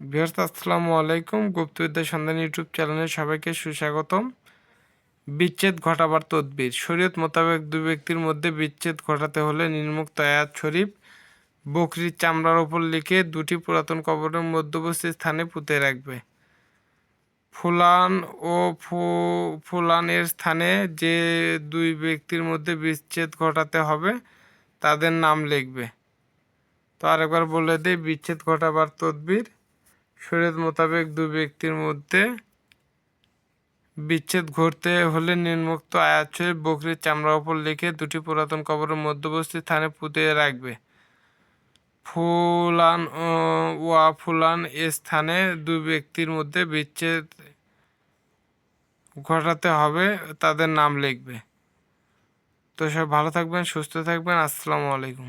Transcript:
বিহার আসসালামু আলাইকুম। গুপ্তবিদ্যা সন্ধান ইউটিউব চ্যানেলে সবাইকে সুস্বাগতম। বিচ্ছেদ ঘটাবার তদবির। শরীয়ত মোতাবেক দুই ব্যক্তির মধ্যে বিচ্ছেদ ঘটাতে হলে নির্মুক্ত আয়াত শরীফ বকরির চামড়ার ওপর লিখে দুটি পুরাতন কবরের মধ্যবর্তী স্থানে পুঁতে রাখবে। ফুলান ও ফুলানের স্থানে যে দুই ব্যক্তির মধ্যে বিচ্ছেদ ঘটাতে হবে, তাদের নাম লিখবে। তো আরেকবার বলে দিই, বিচ্ছেদ ঘটাবার তদবির। শরীয়ত মোতাবেক দু ব্যক্তির মধ্যে বিচ্ছেদ ঘটতে হলে নির্মুক্ত আয়াত শরীফ বকরির চামড়ার ওপর লিখে দুটি পুরাতন কবরের মধ্যবর্তী স্থানে পুঁতে রাখবে। ফুলান ওয়া ফুলান এ স্থানে দুই ব্যক্তির মধ্যে বিচ্ছেদ ঘটাতে হবে, তাদের নাম লিখবে। তো সব ভালো থাকবেন, সুস্থ থাকবেন, আসসালামু আলাইকুম।